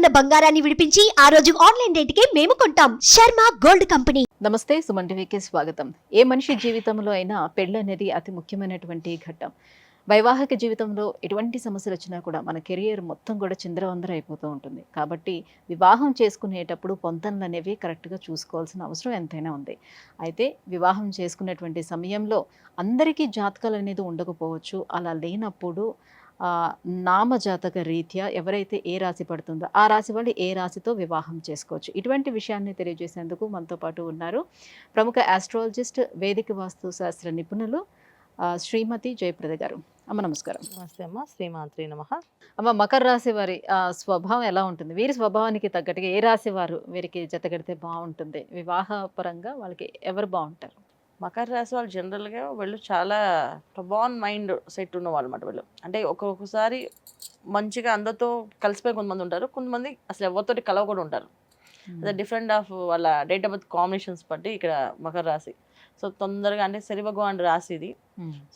ఉన్న బంగారాన్ని విడిపించి ఆ రోజు ఆన్లైన్ రేటుకే మేము కొంటాం. Sharma gold company. నమస్తే సుమన్ టీవీకి స్వాగతం. ఏ మనిషి జీవితంలో అయినా పెళ్ళి అనేది అతి ముఖ్యమైనటువంటి ఘట్టం. వైవాహిక జీవితంలో ఎటువంటి సమస్యలు వచ్చినా కూడా మన కెరియర్ మొత్తం కూడా చిందరవందర అయిపోతూ ఉంటుంది. కాబట్టి వివాహం చేసుకునేటప్పుడు పొంతనలు అనేవి కరెక్ట్గా చూసుకోవాల్సిన అవసరం ఎంతైనా ఉంది. అయితే వివాహం చేసుకునేటువంటి సమయంలో అందరికీ జాతకాలు అనేది ఉండకపోవచ్చు. అలా లేనప్పుడు నామజాతక రీత్యా ఎవరైతే ఏ రాశి పడుతుందో ఆ రాశి వాళ్ళు ఏ రాశితో వివాహం చేసుకోవచ్చు. ఇటువంటి విషయాన్ని తెలియజేసేందుకు మనతో పాటు ఉన్నారు ప్రముఖ ఆస్ట్రాలజిస్ట్ వేదిక వాస్తు శాస్త్ర నిపుణులు శ్రీమతి జయప్రద గారు. అమ్మ నమస్కారం. నమస్తే అమ్మ. శ్రీమాత్రి నమ. అమ్మ మకర రాశి వారి స్వభావం ఎలా ఉంటుంది? వీరి స్వభావానికి తగ్గట్టుగా ఏ రాశి వారు వీరికి జతగడితే బాగుంటుంది? వివాహ పరంగా వాళ్ళకి ఎవరు బాగుంటారు? మకర రాశి వాళ్ళు జనరల్గా వీళ్ళు చాలా ప్రబాన్ మైండ్ సెట్ ఉన్న వాళ్ళు. అనమాట వీళ్ళు అంటే ఒక్కొక్కసారి మంచిగా అందరితో కలిసిపోయి కొంతమంది ఉంటారు కొంతమంది అసలు ఎవరితోటి కలవ కూడా ఉంటారు అదే డిఫరెంట్ ఆఫ్ వాళ్ళ డేట్ ఆఫ్ బర్త్ కాంబినేషన్స్ బట్టి ఇక్కడ మకర రాశి. సో తొందరగా అంటే శని భగవాన్ రాశి ఇది.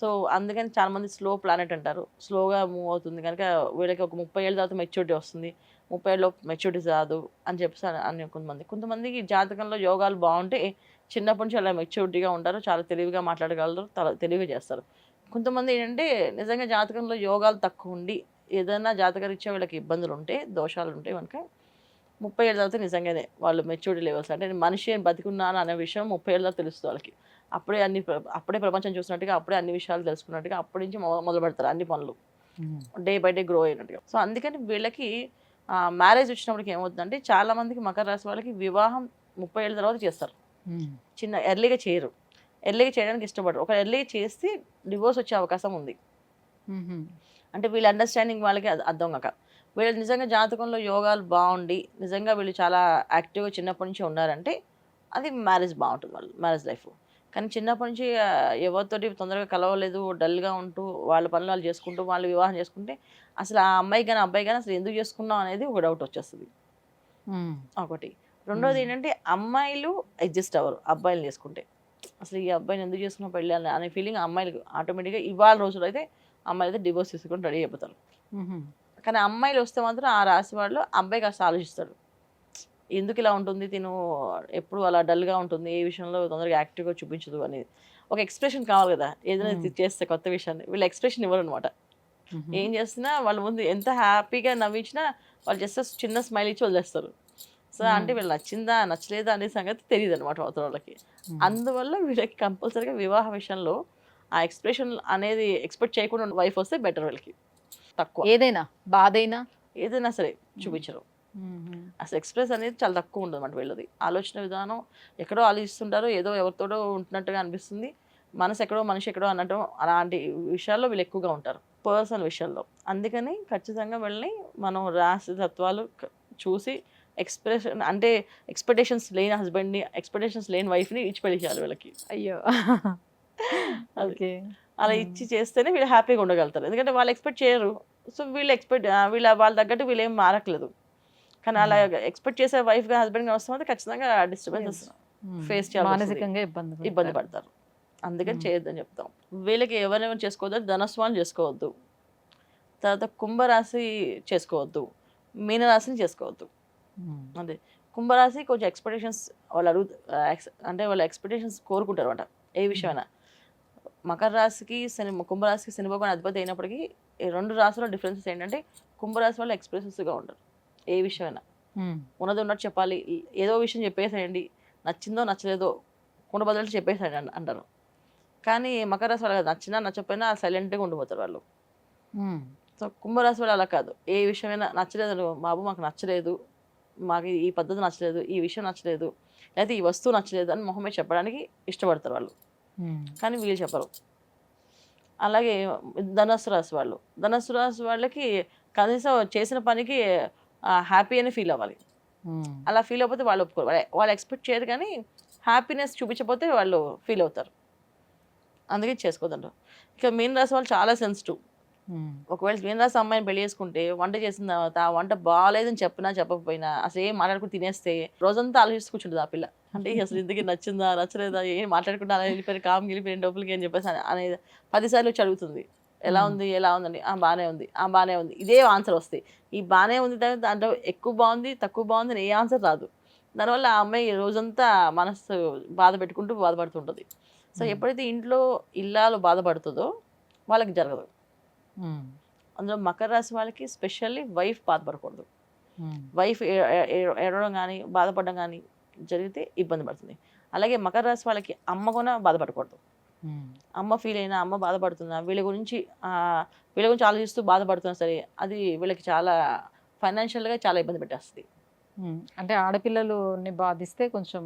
సో అందుకని చాలా మంది స్లో ప్లానెట్ అంటారు. స్లోగా మూవ్ అవుతుంది కనుక వీళ్ళకి ఒక ముప్పై ఏళ్ళ తర్వాత మెచ్యూరిటీ వస్తుంది. ముప్పై ఏళ్ళలో మెచ్యూరిటీ రాదు అని చెప్పేసి అని- కొంతమంది. కొంతమందికి జాతకంలో యోగాలు బాగుంటే చిన్నప్పటి నుంచి అలా మెచ్యూరిటీగా ఉంటారు చాలా తెలివిగా మాట్లాడగలరు తెలివిగా చేస్తారు. కొంతమంది ఏంటంటే నిజంగా జాతకంలో యోగాలు తక్కువ ఉండి ఏదైనా జాతకరీత్యా వీళ్ళకి ఇబ్బందులు ఉంటే దోషాలు ఉంటే కనుక ముప్పై ఏళ్ళ తర్వాత నిజంగానే వాళ్ళు మెచ్యూరిటీ లెవెల్స్ అంటే నేను మనిషి అని బతికున్నాను అనే విషయం ముప్పై ఏళ్ళ తెలుస్తుంది వాళ్ళకి. అప్పుడే అన్ని అప్పుడే ప్రపంచం చూసినట్టుగా అప్పుడే అన్ని విషయాలు తెలుసుకున్నట్టుగా అప్పటి నుంచి మొ- మొదలు పెడతారు అన్ని పనులు. డే బై డే గ్రో అయినట్టుగా. సో అందుకని వీళ్ళకి మ్యారేజ్ వచ్చినప్పటికి ఏమవుతుందంటే చాలా మందికి మకర రాశి వాళ్ళకి వివాహం ముప్పై ఏళ్ళ తర్వాత చేస్తారు. ఉమ్. చిన్న ఎర్లీగా చేయరు. ఎర్లీగా చేయడానికి ఇష్టపడరు. ఒక ఎర్లీగా చేస్తే డివోర్స్ వచ్చే అవకాశం ఉంది. ఉమ్. అంటే వీళ్ళ అండర్స్టాండింగ్ వాళ్ళకి అర్థం కాక. వీళ్ళు నిజంగా జాతకంలో యోగాలు బాగుండి నిజంగా వీళ్ళు చాలా యాక్టివ్గా చిన్నప్పటి నుంచి ఉన్నారంటే అది మ్యారేజ్ బాగుంటుంది వాళ్ళు మ్యారేజ్ లైఫ్ కానీ చిన్నప్పటి నుంచి ఎవరితోటి తొందరగా కలవలేదు డల్గా ఉంటూ వాళ్ళ పనులు వాళ్ళు చేసుకుంటూ వాళ్ళు వివాహం చేసుకుంటే అసలు ఆ అమ్మాయి కానీ అబ్బాయి కానీ అసలు ఎందుకు చేసుకున్నాం అనేది ఒక డౌట్ వచ్చేస్తుంది. ఒకటి రెండోది. ఏంటంటే అమ్మాయిలు అడ్జస్ట్ అవ్వరు అబ్బాయిలు చేసుకుంటే అసలు ఈ అబ్బాయిని ఎందుకు చేసుకున్నా పెళ్ళి అని ఫీలింగ్ అమ్మాయిలకు ఆటోమేటిక్గా ఇవాళ రోజులు అయితే అమ్మాయిలు అయితే డివోర్స్ తీసుకొని రెడీ అయిపోతారు. కానీ అమ్మాయిలు వస్తే మాత్రం ఆ రాశి వాళ్ళు అబ్బాయి కాస్త ఆలోచిస్తాడు ఎందుకు ఇలా ఉంటుంది తిను ఎప్పుడు అలా డల్గా ఉంటుంది ఏ విషయంలో తొందరగా యాక్టివ్గా చూపించదు అనేది ఒక ఎక్స్ప్రెషన్ కావాలి కదా ఏదైనా చేస్తే కొత్త విషయాన్ని వీళ్ళు ఎక్స్ప్రెషన్ ఇవ్వరు అనమాట. ఏం చేస్తున్నా వాళ్ళ ముందు ఎంత హ్యాపీగా నవ్వించినా వాళ్ళు జస్ట్ చిన్న స్మైల్ ఇచ్చి వదిలేస్తారు. సో మ్మ్. అంటే వీళ్ళు నచ్చిందా నచ్చలేదా అనే సంగతి తెలియదు అనమాట అవతల వాళ్ళకి. ఉమ్. అందువల్ల వీళ్ళకి కంపల్సరీగా వివాహ విషయంలో ఆ ఎక్స్ప్రెషన్ అనేది ఎక్స్పెక్ట్ చేయకుండా వైఫ్ వస్తే బెటర్ వీళ్ళకి. తక్కువ. ఏదైనా బాధైనా? ఏదైనా సరే చూపించరు. అసలు ఎక్స్ప్రెస్ అనేది చాలా తక్కువ ఉంటుంది అనమాట వీళ్ళది. ఆలోచన విధానం ఎక్కడో ఆలోచిస్తుంటారు ఏదో ఎవరితోడో ఉంటున్నట్టుగా అనిపిస్తుంది. మనసు ఎక్కడో మనిషి ఎక్కడో అన్నట్టు అలాంటి విషయాల్లో వీళ్ళు ఎక్కువగా ఉంటారు. పర్సనల్ విషయాల్లో అందుకని ఖచ్చితంగా వీళ్ళని మనం రాసి తత్వాలు చూసి ఎక్స్ప్రెషన్ అంటే ఎక్స్పెక్టేషన్స్ లేని హస్బెండ్ని ఎక్స్పెక్టేషన్స్ లేని వైఫ్ని ఇచ్చి పెళ్ళి చేయాలి వీళ్ళకి. అయ్యో. ఓకే. అలా. ఇచ్చి చేస్తేనే వీళ్ళు హ్యాపీగా ఉండగలుగుతారు. ఎందుకంటే వాళ్ళు ఎక్స్పెక్ట్ చేయరు. సో వీళ్ళు ఎక్స్పెక్ట్ వీళ్ళ వాళ్ళ తగ్గట్టు వీళ్ళు ఏం మారట్లేదు. కానీ అలా ఎక్స్పెక్ట్ చేసే వైఫ్గా హస్బెండ్గా వస్తే ఖచ్చితంగా డిస్టర్బెన్సెస్ చేయాల్సి వస్తుంది. మానసికంగా ఇబ్బంది ఇబ్బంది పడతారు. అందుకని. చేయొద్దని చెప్తాం. వీళ్ళకి ఎవరెవరు చేసుకోవద్దు ధనస్వాన్ని చేసుకోవద్దు. తర్వాత కుంభరాశి చేసుకోవద్దు మీనరాశిని చేసుకోవద్దు. అదే కుంభరాశి కొంచెం ఎక్స్పెక్టేషన్స్ వాళ్ళు అడుగు అంటే వాళ్ళ ఎక్స్పెక్టేషన్స్ కోరుకుంటారు అనమాట ఏ విషయమైనా. మకర రాశికి శని కుంభరాశికి శని భగవాన్ అధిపతి అయినప్పటికీ రెండు రాశుల డిఫరెన్సెస్ ఏంటంటే కుంభరాశి వాళ్ళు ఎక్స్ప్రెసివ్స్గా ఉంటారు. ఏ విషయమైనా. ఉన్నది ఉన్నట్టు చెప్పాలి. ఏదో విషయం చెప్పేసేయండి నచ్చిందో నచ్చలేదో కుండ బదులు చెప్పేసేయండి అన్- అంటారు. కానీ మకర రాశి వాళ్ళు కాదు, నచ్చినా నచ్చకపోయినా సైలెంట్గా ఉండిపోతారు వాళ్ళు. సో కుంభరాశి వాళ్ళు అలా కాదు. ఏ విషయమైనా నచ్చలేదు బాబు మాకు నచ్చలేదు. మాకు ఈ పద్ధతి నచ్చలేదు. ఈ విషయం నచ్చలేదు. లేకపోతే ఈ వస్తువు నచ్చలేదు అని మొహమే చెప్పడానికి ఇష్టపడతారు వాళ్ళు. కానీ వీళ్ళు చెప్పరు. అలాగే ధనస్సు రాశి వాళ్ళు. ధనస్సు రాశి వాళ్ళకి కనీసం చేసిన పనికి హ్యాపీ అని ఫీల్ అవ్వాలి. అలా ఫీల్ అయిపోతే వాళ్ళు ఒప్పుకోరు. వాళ్ళ- వాళ్ళు ఎక్స్పెక్ట్ చేయరు కానీ హ్యాపీనెస్ చూపించకపోతే వాళ్ళు ఫీల్ అవుతారు. అందుకే చేసుకోదంటారు. ఇక మీన రాశి వాళ్ళు చాలా సెన్సిటివ్. ఒకవేళ మీన రాశి అమ్మాయిని పెళ్ళి చేసుకుంటే వంట చేసిన తర్వాత ఆ వంట బాగాలేదని చెప్పినా చెప్పకపోయినా అసలు ఏం మాట్లాడుకుని తినేస్తే రోజంతా ఆలోచిస్తూ కూర్చుంటుంది ఆ పిల్ల. అంటే అసలు ఇందుకు నచ్చిందా నచ్చలేదా ఏం మాట్లాడుకుంటా అలా వెళ్ళిపోయి కామ్ గెలిపోయిన డబ్బులకి అని చెప్పేసి అనే- అనేది పదిసార్లు వచ్చి అడుగుతుంది. ఎలా. ఉంది ఎలా ఉందండి? ఆ బాగానే ఉంది ఆ బాగానే ఉంది. ఇదే ఆన్సర్ వస్తాయి. ఈ బాగానే ఉంది తర్వాత దాంట్లో ఎక్కువ బాగుంది తక్కువ బాగుంది అని ఏ ఆన్సర్ రాదు. దానివల్ల ఆ అమ్మాయి రోజంతా మనసు బాధ పెట్టుకుంటూ బాధపడుతుంటుంది. సో. ఎప్పుడైతే ఇంట్లో ఇల్లాలు బాధపడుతుందో వాళ్ళకి జరగదు. అందులో మకర రాశి వాళ్ళకి స్పెషల్లీ వైఫ్ బాధపడకూడదు. వైఫ్ ఏడవడం కానీ బాధపడడం కానీ జరిగితే ఇబ్బంది పడుతుంది. అలాగే మకర రాశి వాళ్ళకి అమ్మ కూడా బాధపడకూడదు. అమ్మ ఫీల్ అయినా అమ్మ బాధపడుతున్నా వీళ్ళ గురించి వీళ్ళ గురించి ఆలోచిస్తూ బాధపడుతున్నా సరే అది వీళ్ళకి చాలా ఫైనాన్షియల్గా చాలా ఇబ్బంది పెట్టేస్తుంది. అంటే ఆడపిల్లలుని బాధిస్తే కొంచెం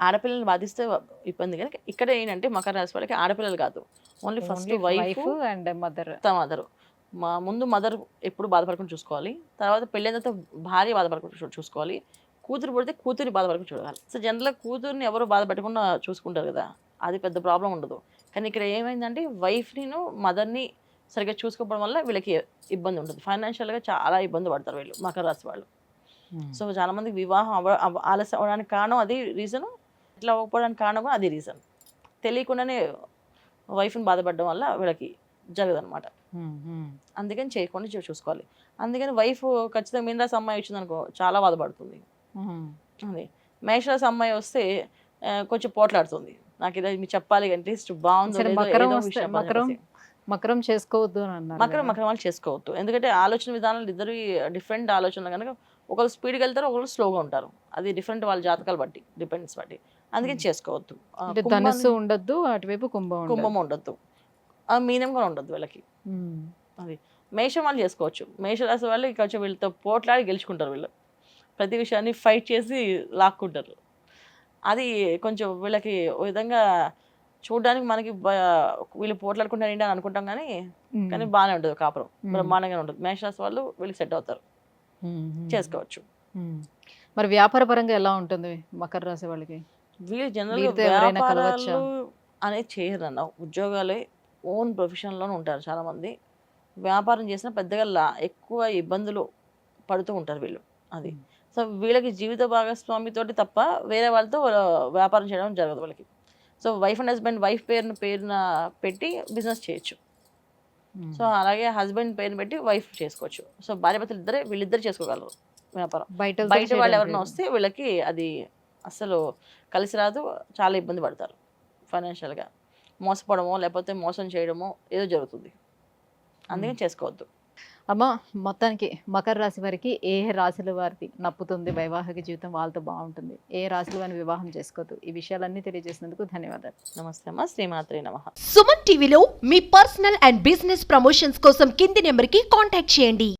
ఆడపిల్లల్ని బాధిస్తే ఇబ్బంది. కానీ ఇక్కడ ఏంటంటే మకర రాశి వాళ్ళకి ఆడపిల్లలు కాదు. Only first wife and mother mother మా ముందు మదర్ ఎప్పుడు బాధపడకుండా చూసుకోవాలి. తర్వాత పెళ్ళైన తర్వాత భార్య బాధపడకుండా చూసుకోవాలి. కూతురు పుడితే కూతురి బాధపడకుండా చూడాలి. సో జనరల్గా కూతుర్ని ఎవరు బాధపెట్టకుండా చూసుకుంటారు కదా అది పెద్ద ప్రాబ్లం ఉండదు. కానీ ఇక్కడ ఏమైందంటే వైఫ్ని మదర్ని సరిగ్గా చూసుకోవడం వల్ల వీళ్ళకి ఇబ్బంది ఉంటుంది ఫైనాన్షియల్గా చాలా ఇబ్బంది పడతారు వీళ్ళు మకర రాశి వాళ్ళు. సో చాలా మందికి వివాహం అవ- ఆలస్యం అవడానికి కారణం అది రీజన్ ఇట్లా అవ్వకపోవడానికి కారణం కూడా అది రీజన్ తెలియకుండానే వైఫ్ని బాధపడడం వల్ల వీళ్ళకి ఉమ్, అందుకని చేయకుండా చూసుకోవాలి. అందుకని వైఫ్ ఖచ్చితంగా మీనరాశి అమ్మాయి వచ్చిందనుకో చాలా బాధపడుతుంది. అది. మేషరాశి అమ్మాయి వస్తే కొంచెం పోట్లాడుతుంది. నాకు ఇది మీకు చెప్పాలి అట్లీస్ట్ బాగుందో మకరం చేసుకోవద్దు మకరం. మకరం వాళ్ళు చేసుకోవద్దు. ఎందుకంటే ఆలోచన విధానాలు ఇద్దరు డిఫరెంట్ ఆలోచనలు. కనుక ఒకరు స్పీడ్కి వెళ్తారు ఒకరు స్లోగా ఉంటారు. అది డిఫరెంట్ వాళ్ళ జాతకాలు బట్టి డిపెండ్స్ బట్టి. అందుకని. చేసుకోవద్దు. ధనుస్సు ఉండొద్దు అటువైపు కుంభం ఉండదు. కుంభం ఉండొద్దు. మీనం కూడా ఉండొద్దు వీళ్ళకి. మేషం వాళ్ళు చేసుకోవచ్చు. మేషరాశి వాళ్ళు కొంచెం వీళ్ళతో పోట్లాడి గెలుచుకుంటారు వీళ్ళు. ప్రతి విషయాన్ని ఫైట్ చేసి లాక్కుంటారు. అది కొంచెం వీళ్ళకి ఓ విధంగా చూడడానికి మనకి వీళ్ళు పోట్లాడుకుంటారు ఏంటి అని అనుకుంటాం కానీ కానీ బాగానే ఉంటుంది కాపురం. బ్రహ్మాండంగా ఉంటుంది మేషరాశి వాళ్ళు వీళ్ళకి సెట్ అవుతారు. చేసుకోవచ్చు. మరి వ్యాపార పరంగా ఎలా ఉంటుంది మకర రాశి వాళ్ళకి? వీళ్ళు జనరల్గా అనేది చేయరు అన్న ఉద్యోగాలే ఓన్ ప్రొఫెషన్లోనే ఉంటారు చాలామంది. వ్యాపారం చేసినా పెద్దగా లా ఎక్కువ ఇబ్బందులు పడుతూ ఉంటారు వీళ్ళు అది. సో వీళ్ళకి జీవిత భాగస్వామితోటి తప్ప వేరే వాళ్ళతో వ్యాపారం చేయడం జరగదు వాళ్ళకి. So wife and husband wife పేరున పేరున పెట్టి బిజినెస్ చేయొచ్చు. సో అలాగే హస్బెండ్ పేరుని పెట్టి వైఫ్ చేసుకోవచ్చు. సో భార్య భర్తలు ఇద్దరే వీళ్ళిద్దరు చేసుకోగలరు వ్యాపారం. బయట బయట వాళ్ళు ఎవరైనా వస్తే వీళ్ళకి అది అసలు కలిసి రాదు చాలా ఇబ్బంది పడతారు ఫైనాన్షియల్గా మోసపోవడమో లేకపోతే మోసం చేయడమో ఏదో జరుగుతుంది. అందుకని చేసుకోవద్దు. అమ్మ మొత్తానికి మకర రాశి వారికి ఏ రాశుల వారికి నప్పుతుంది? వైవాహిక జీవితం వాళ్ళతో బాగుంటుంది. ఏ రాశుల వారిని వివాహం చేసుకోవద్దు? ఈ విషయాలన్నీ తెలియజేసినందుకు ధన్యవాదాలు. నమస్తే అమ్మ శ్రీమాత్రే నమ. సుమన్ టీవీలో మీ పర్సనల్ అండ్ బిజినెస్ ప్రమోషన్స్ కోసం కింది నెంబర్కి కాంటాక్ట్ చేయండి.